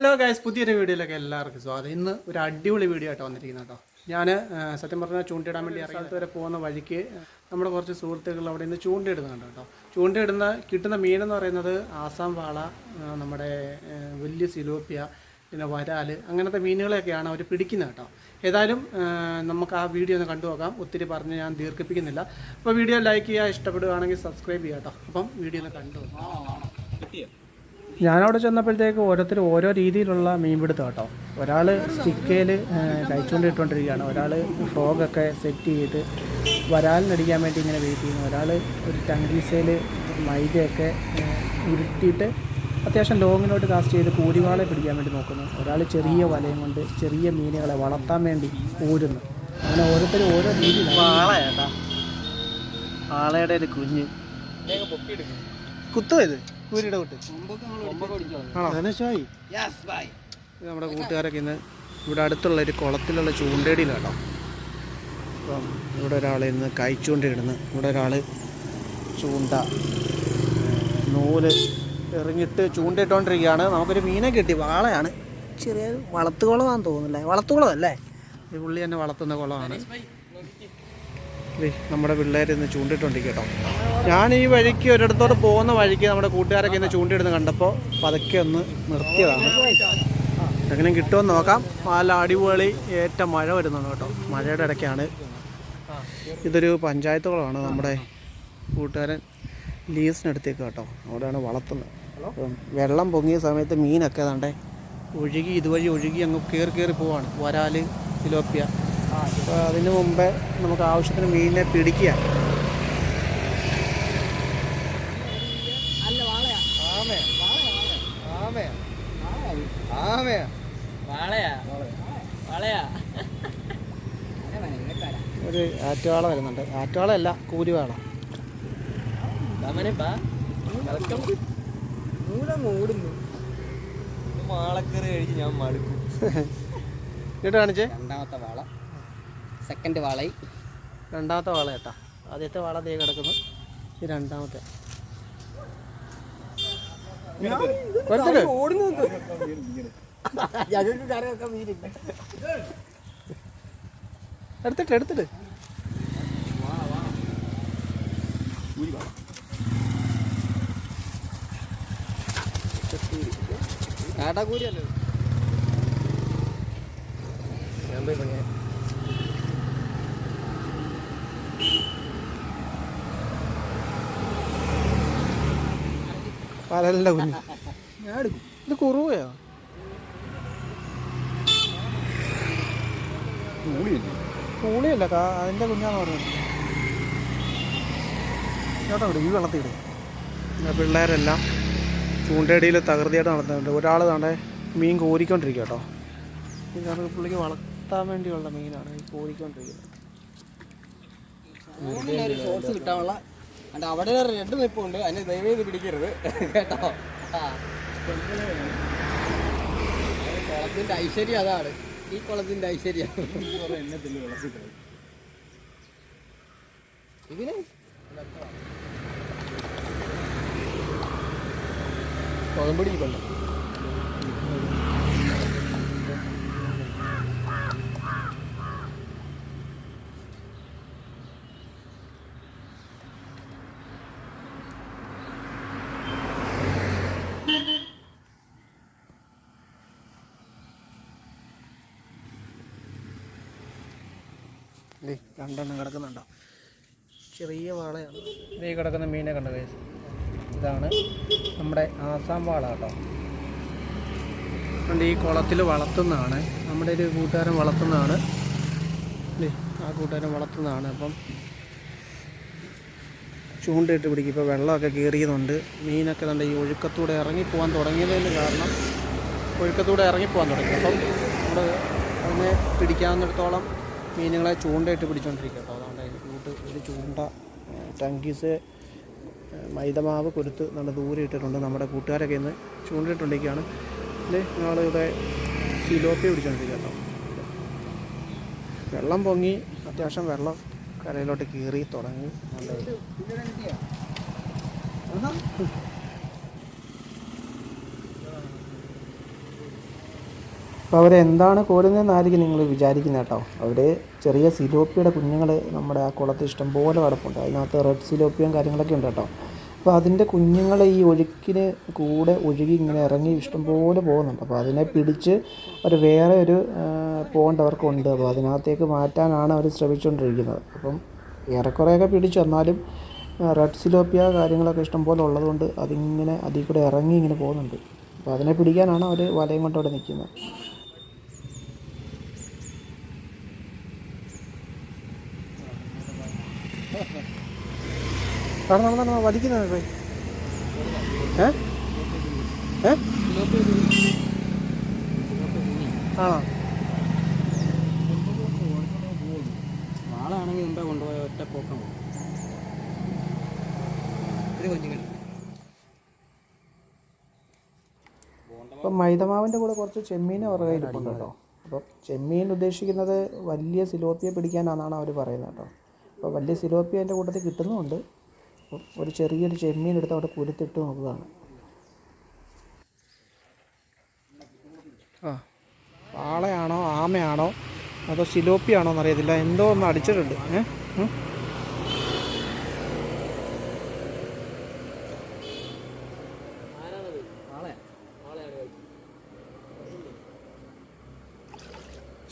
Hello guys പുതിയൊരു വീഡിയോയിലേക്ക് എല്ലാവർക്കും സ്വാഗതം. ഇന്ന് ഒരു അടിപൊളി വീഡിയോ ആയിട്ട് വന്നിരിക്കുന്നത് കേട്ടോ. ഞാൻ സത്യം പറഞ്ഞാൽ ചൂണ്ടിടാൻ വേണ്ടി സ്ഥലത്ത് വരെ പോകുന്ന വഴിക്ക് നമ്മുടെ കുറച്ച് സുഹൃത്തുക്കൾ അവിടെ നിന്ന് ചൂണ്ടയിടുന്നുണ്ട് കേട്ടോ. ചൂണ്ടയിടുന്ന കിട്ടുന്ന മീനെന്ന് പറയുന്നത് ആസാം വാള നമ്മുടെ വലിയ സിലോപ്പിയ പിന്നെ വരാൽ അങ്ങനത്തെ മീനുകളെയൊക്കെയാണ് അവർ പിടിക്കുന്നത് കേട്ടോ. ഏതായാലും നമുക്ക് ആ വീഡിയോ ഒന്ന് കണ്ടു നോക്കാം. ഒത്തിരി പറഞ്ഞ് ഞാൻ ദീർഘിപ്പിക്കുന്നില്ല. അപ്പോൾ വീഡിയോ ലൈക്ക് ചെയ്യുക ഇഷ്ടപ്പെടുകയാണെങ്കിൽ സബ്സ്ക്രൈബ് ചെയ്യാം കേട്ടോ. അപ്പം വീഡിയോ ഒന്ന് കണ്ടു നോക്കാം. ഞാനവിടെ ചെന്നപ്പോഴത്തേക്ക് ഓരോരുത്തർ ഓരോ രീതിയിലുള്ള മീൻ പിടുത്തം കേട്ടോ ഒരാൾ സ്റ്റിക്കയിൽ കഴിച്ചുകൊണ്ടിട്ടുകൊണ്ടിരിക്കുകയാണ് ഒരാൾ ഫ്രോഗൊക്കെ സെറ്റ് ചെയ്ത് വരാലിനടിക്കാൻ വേണ്ടി ഇങ്ങനെ വെയിറ്റ് ചെയ്യുന്നു. ഒരാൾ ഒരു ടങ്കീസയിൽ മൈദയൊക്കെ ഉരുട്ടിയിട്ട് അത്യാവശ്യം ലോങ്ങിലോട്ട് കാസ്റ്റ് ചെയ്ത് കൂടിവാളെ പിടിക്കാൻ വേണ്ടി നോക്കുന്നു. ഒരാൾ ചെറിയ വലയും കൊണ്ട് ചെറിയ മീനുകളെ വളർത്താൻ വേണ്ടി ഊരുന്നു. അങ്ങനെ ഓരോരുത്തരും ഓരോ രീതിയിലാണ്. ആളയുടെ ഒരു കുഞ്ഞ്. കുത്തോ ഇത്? കൂരിയുടെ കുട്ട്. നമ്മുടെ കൂട്ടുകാരൊക്കെ ഇന്ന് ഇവിടെ അടുത്തുള്ള ഒരു കുളത്തിലുള്ള ചൂണ്ടേടിയിലാണ് കേട്ടോ അപ്പം ഇവിടെ ഒരാൾ ഇന്ന് കഴിച്ചുകൊണ്ടിരുന്ന് ഇവിടെ ഒരാൾ ചൂണ്ട നൂൽ എറിഞ്ഞിട്ട് ചൂണ്ടയിട്ടോണ്ടിരിക്കുകയാണ്. നമുക്കൊരു മീനെ കിട്ടി. വാളയാണ്. ചെറിയ വളത്തുകുളമാണെന്ന് തോന്നുന്നില്ലേ? വളത്തുകുളം അല്ലേ ഈ പുള്ളി തന്നെ വളർത്തുന്ന കുളമാണ്. നമ്മുടെ പിള്ളേർ ഇന്ന് ചൂണ്ടിട്ടുണ്ടെങ്കിൽ കേട്ടോ. ഞാൻ ഈ വഴിക്ക് ഒരിടത്തോട്ട് പോകുന്ന വഴിക്ക് നമ്മുടെ കൂട്ടുകാരൊക്കെ ഇന്ന് ചൂണ്ടിയിടുന്ന കണ്ടപ്പോൾ പതുക്കെ ഒന്ന് നിർത്തിയതാണ്. എങ്ങനെ കിട്ടുമെന്ന് നോക്കാം. നല്ല അടിപൊളി ഏറ്റ മഴ വരുന്നുണ്ട് കേട്ടോ. മഴയുടെ ഇടയ്ക്കാണ്. ഇതൊരു പഞ്ചായത്ത് കുളമാണ് നമ്മുടെ കൂട്ടുകാരൻ ലീസിനെടുത്തേക്ക് കേട്ടോ. അവിടെയാണ് വളർത്തുന്നത്. അപ്പം വെള്ളം പൊങ്ങിയ സമയത്ത് മീനൊക്കെ ഏതാണ്ടേ ഒഴുകി ഇതുവഴി ഒഴുകി അങ്ങ് കയറി കയറി പോവാണ്. വരാൽ തിലോപ്പിയ. അപ്പോൾ അതിന് മുമ്പേ നമുക്ക് ആവശ്യത്തിന് മീനിനെ പിടിക്കുക. ഒരു ആറ്റുവാള വരുന്നുണ്ട്. ആറ്റുവാള അല്ല മൂടുന്നു മാളക്കറി കഴിച്ച് ഞാൻ മടുക്കും ഇങ്ങോട്ട് കാണിച്ചേ. രണ്ടാമത്തെ വാള. സെക്കൻഡ് വാളായി. രണ്ടാമത്തെ വാള കേട്ടാ. ആദ്യത്തെ വാള ദേ കിടക്കുന്നു. ഇത് രണ്ടാമത്തെ. എടുത്തിട്ട് എടുത്തിട്ട്. കാട്ടാക്കൂരിയല്ലോ ഞാൻ പോയി പണിയാ. പലല്ല കുഞ്ഞ്. ഞാൻ എടുക്കും. ഇത് കുറുവയോ? കൂളിയല്ല കാ- അതിന്റെ കുഞ്ഞാന്ന് പറഞ്ഞത്. ചേട്ടാ ഇവിടെ ഈ വെള്ളത്തിയിട് പിന്നെ പിള്ളേരെല്ലാം ചൂണ്ടയടിയിൽ തകൃതിയായിട്ട് നടത്തുന്നുണ്ട്. ഒരാൾ താണ്ടെ മീൻ കോരിക്കൊണ്ടിരിക്കുക കേട്ടോ ഇതാണ് പുള്ളിക്ക് വളർത്താൻ വേണ്ടിയുള്ള മീനാണ് ഈ കോരിക്കൊണ്ടിരിക്കുന്നത്. കിട്ടാനുള്ള അണ്ട് അവിടെ റെഡ് നിപ്പുണ്ട് അതിന് ദയവ് ചെയ്ത് പിടിക്കരുത്. കേട്ടോ. കുളത്തിന്റെ ഐശ്വര്യം അതാണ്. ഈ കുളത്തിന്റെ ഐശ്വര്യം. ഇതിന്? കൊതമ്പടി ദേ, രണ്ടെണ്ണം കിടക്കുന്നുണ്ടോ? ചെറിയ വാളയാണ്. ഈ കിടക്കുന്ന മീനെ കണ്ട കേസ് ഇതാണ് നമ്മുടെ ആസാം വാള കേട്ടോ. അതുകൊണ്ട് ഈ കുളത്തിൽ വളർത്തുന്നതാണ്. നമ്മുടെ ഒരു കൂട്ടുകാരൻ വളർത്തുന്നതാണ്. ആ കൂട്ടുകാരൻ വളർത്തുന്നതാണ്. അപ്പം ചൂണ്ടയിട്ട് പിടിക്കും. ഇപ്പോൾ വെള്ളമൊക്കെ കയറിയതുണ്ട് മീനൊക്കെ നല്ല ഈ ഒഴുക്കത്തൂടെ ഇറങ്ങി പോകാൻ തുടങ്ങിയതിന് കാരണം ഒഴുക്കത്തൂടെ ഇറങ്ങിപ്പോകാൻ തുടങ്ങി. അപ്പം നമ്മൾ അതിനെ പിടിക്കാവുന്നിടത്തോളം മീനുകളെ ചൂണ്ടയിട്ട് പിടിച്ചുകൊണ്ടിരിക്കുക കേട്ടോ. അതുകൊണ്ട് കൂട്ട് ഒരു ചൂണ്ട ടങ്കീസ് മൈദമാവ് കൊരുത്ത് നല്ല ദൂരെ ഇട്ടിട്ടുണ്ട്. നമ്മുടെ കൂട്ടുകാരൊക്കെ ഇന്ന് ചൂണ്ടിട്ടുണ്ടിരിക്കുകയാണ്. ഇത് ഞങ്ങളിവിടെ സിലോപ്പി പിടിച്ചുകൊണ്ടിരിക്കുക കേട്ടോ. വെള്ളം പൊങ്ങി അത്യാവശ്യം വെള്ളം കരയിലോട്ട് കീറി തുടങ്ങി. നല്ല അപ്പോൾ അവരെന്താണ് കോരുന്നതെന്നായിരിക്കും നിങ്ങൾ വിചാരിക്കുന്നത് കേട്ടോ. അവർ ചെറിയ സിലോപ്പിയുടെ കുഞ്ഞുങ്ങൾ നമ്മുടെ ആ കുളത്ത് ഇഷ്ടം പോലെ കിടപ്പുണ്ട്. അതിനകത്ത് റെഡ് സിലോപ്പിയും കാര്യങ്ങളൊക്കെ ഉണ്ട് കേട്ടോ. അപ്പോൾ അതിന്റെ കുഞ്ഞുങ്ങൾ ഈ ഒഴുക്കിന് കൂടെ ഒഴുകി ഇങ്ങനെ ഇറങ്ങി ഇഷ്ടം പോലെ പോകുന്നുണ്ട്. അപ്പോൾ അതിനെ പിടിച്ച് അവർ വേറെ ഒരു പോണ്ട് അവർക്കുണ്ട്. അപ്പോൾ അതിനകത്തേക്ക് മാറ്റാനാണ് അവർ ശ്രമിച്ചുകൊണ്ടിരിക്കുന്നത്. അപ്പം ഏറെക്കുറെയൊക്കെ പിടിച്ചു. എന്നാലും റെഡ് സിലോപ്പിയ കാര്യങ്ങളൊക്കെ ഇഷ്ടം പോലെ ഉള്ളതുകൊണ്ട് അതിങ്ങനെ അതിൽ കൂടെ ഇറങ്ങി ഇങ്ങനെ പോകുന്നുണ്ട്. അപ്പോൾ അതിനെ പിടിക്കാനാണ് അവർ വലയും കൊണ്ട് അവിടെ നിൽക്കുന്നത്. അവിടെ നടന്നാണ് വലിക്കുന്നത് പോയി ഏ? ഏ? ആണോ? നാളാണെങ്കിൽ മുമ്പേ കൊണ്ടുപോയ ഒറ്റ പോക്കം. അപ്പം മൈദമാവിന്റെ കൂടെ കുറച്ച് ചെമ്മീൻ അവരുടെ കയ്യിലിരിപ്പുണ്ട് കേട്ടോ. അപ്പം ചെമ്മീൻ ഉദ്ദേശിക്കുന്നത് വലിയ സിലോപ്പിയെ പിടിക്കാനാണെന്നാണ് അവർ പറയുന്നത് കേട്ടോ. അപ്പോൾ വലിയ സിലോപ്പി അതിന്റെ കൂട്ടത്തിൽ കിട്ടുന്നുമുണ്ട്. ഒരു ചെറിയൊരു ചെമ്മീൻ എടുത്ത് അവിടെ കുരുത്തിട്ട് നോക്കുകയാണ്. ആ പാളയാണോ ആമയാണോ അതോ സിലോപ്പി ആണോ എന്നറിയത്തില്ല. എന്തോ ഒന്ന് അടിച്ചിട്ടുണ്ട്. ഏ?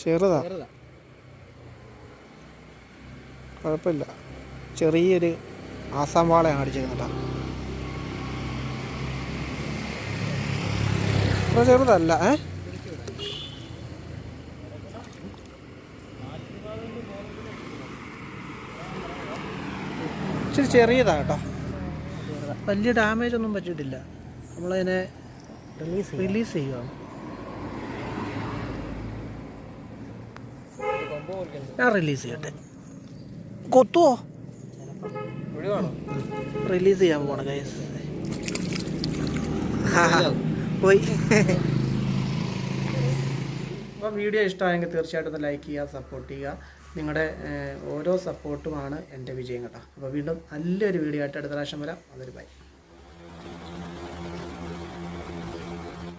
ചെറുതാ. കുഴപ്പമില്ല. ചെറിയൊരു ആസാം വാളയാണ് അടിച്ചിരുന്നത് അത്ര ചെറുതല്ല ഏ? ഇച്ചിരി ചെറിയതാണ് കേട്ടോ. വലിയ ഡാമേജ് ഒന്നും പറ്റിയിട്ടില്ല. നമ്മളതിനെ റിലീസ് റിലീസ് ചെയ്യുകയാണ് ഞാൻ റിലീസ് ചെയ്യട്ടെ. കൊത്തുവോ? റിലീസ് ചെയ്യാൻ പോണ കൈസ് പോയി. അപ്പോൾ വീഡിയോ ഇഷ്ടമായെങ്കിൽ തീർച്ചയായിട്ടും ഒന്ന് ലൈക്ക് ചെയ്യുക സപ്പോർട്ട് ചെയ്യുക. നിങ്ങളുടെ ഓരോ സപ്പോർട്ടുമാണ് എന്റെ വിജയം കേട്ടോ. അപ്പോൾ വീണ്ടും നല്ലൊരു വീഡിയോ ആയിട്ട് അടുത്ത പ്രാവശ്യം വരാം. അതൊരു ബൈ